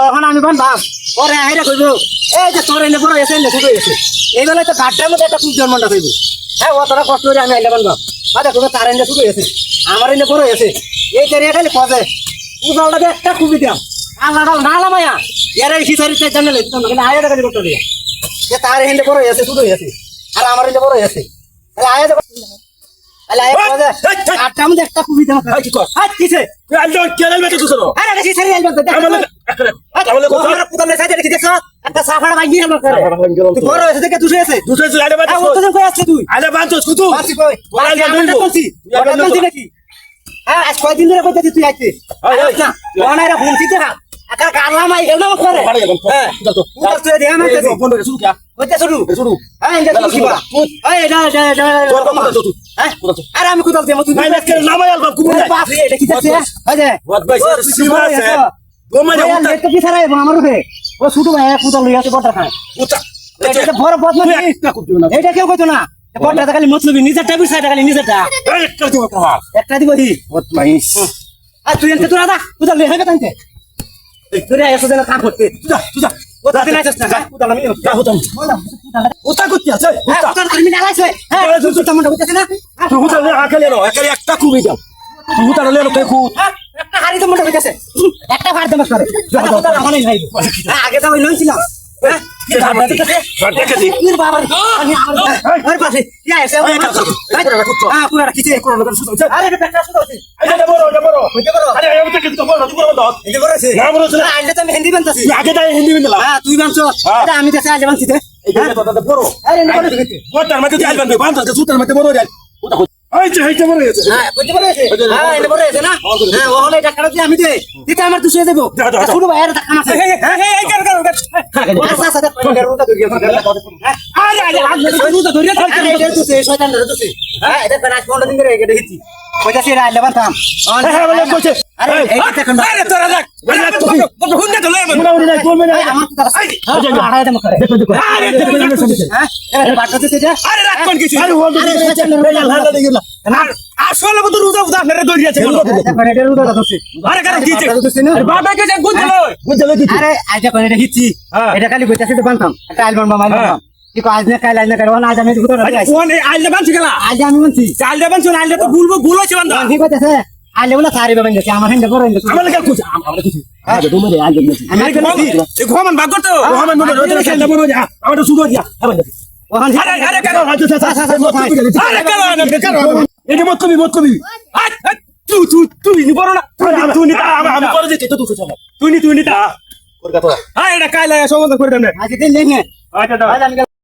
এখন আমি বান বাম পরে আইরা কইব, এই যে তোর এনে বড় এসে এনে শুধু এসে এই বেলা তো গাড্ডার মধ্যে কইব হ্যাঁ ও তোরা কষ্ট আমি আইলে বান বাম আরে তোর তার এনে শুধু এসে আমার এনে বড় এসে এই তেরিয়া খালি পদে উজালটাকে একটা খুবই দাম। ডাল না লামায়া এর এই খিসারি চাই জানে লে তুমি কিন্তু আয়া যে তার এনে বড় এসে শুধু এসে আর আমার এনে বড় এসে তাহলে আয়া একটা খুবই দাম এই কি কর? হাত কিসে? তুই একজন কেরাল বেটে তুসরো আরে এটা খিসারি আইলো তো আমালে আমালে আমার পুতালে সাইডে রেখে দেখছ একটা সাফাড়া ভাঙি গেল করে। তুই বড় হয়েছে দেখে দুশো আছে দুটো তুই আইলে বেটে আ ওতজন কই আসছে তুই? আইলে বাঞ্চস কুতু আসি কই? আমরা বলছি বলব। নাকি? হ্যাঁ আজ কয়দিন ধরে কইতেছি তুই আইতে। এই। না ওনারা আকা কালা মাই গেল না করে পারে যাবেন হ্যাঁ। পুতাল তুই দেয়া মাই এই বন্ধ রে শুরু কিয়া কইতে শুরু শুরু হ্যাঁ এটা দাদা, তুই কিবা। এই এটা এটা এটা তোর কথা তো তুই। হ্যাঁ? কোথা তো? আরে আমি কোথাও দেবো? তুই নামাই কুমু বাপ এটা কি যে। ভাই তুই সিমা আছে। উতা কি আমার ও ছোট লই আছে খায়। উতা এটা বড় বদমাশ তুই না। এটা কেউ কইতো না। বড়টা খালি মতলবি নিজের টাইপের খালি নিজেরটা। একটা দিব একটা দিব দি ওয়াত আর তুই এনতে তোরা দা কোথাও লই হবে তাইতে কাম হ্যাঁ? হ্যাঁ একটা কুবি দাও। তুই উতা লে নো কে হ্যাঁ, একটা হাড়ি তো মনে হইতাছে একটা ভাত দেমাস করে হ্যাঁ, আগে তো ওই লইছিলাম। কিছে বড় বড় বড় তুই বড়। বড় বড় বানছো আমি দেশে আজ বানছি তে এই যে বড় আরে না বড় দিতে বড়টার মধ্যে আইল বানবে বানতা সুতার মধ্যে বড় যাই হ্যাঁ হ্যাঁ হ্যাঁ আমার দুশো দেবো। শুরু ভাই আর হ্যাঁ হ্যাঁ আচ্ছা আচ্ছা পয়েন্টের রুটা ধরিয়া হ্যাঁ এটা দিন ধরে রাইলে হ্যাঁ, হ্যাঁ, বলে কইছে। আরে এই, এই দেখুন আরে তোরা দেখ। বলে তুই হুন্ডা তো লয় মোটা মোটা নাই বলবে না আমার কথা আড়াই দাম করে দেখো দেখো। আরে, দেখো, দেখো, দেখো, দেখো। এবারে বাটাতে যা। আরে রাখ কোন কিছু আরে আরে, শয়তান ধরে গেল, দেখি না আসলে রোজা উদা আপনারা এটা আরে আরে বাবা কে আরে কোন হ্যাঁ। খালি বানতাম বানবা মাইল বানতাম কি আজ না কাল আজ না কাল আজ আমি আইছি কোন আইলে বানছি গেলা আজ আমি বলছি আইলে বানছি আইলে তো ভুলবো ভুল হইছে বান্দা ঠিক আছে আইলে বলে সারি বাবেন গেছে আমার হিন্দে বড় হিন্দে আমরা কে কুছ আমরা কিছু আরে তোমারে আজ গেছি আমি আরে গেছি এ ভাগ করতে ঘমান মনে রোজা খেলতে মনে যা আমরা শুরু দিয়া ওখান আরে আরে কেন আরে কেন কেন এটা মত কবি মত কবি তুই তুই তুই নি বড় না তুই নি আমি করে দিতে তুই তুই নি তুই নি তা হ্যাঁ এটা কাইলা সমাধান করে দেন আজ দিন লেগে আচ্ছা দাও আজ আমি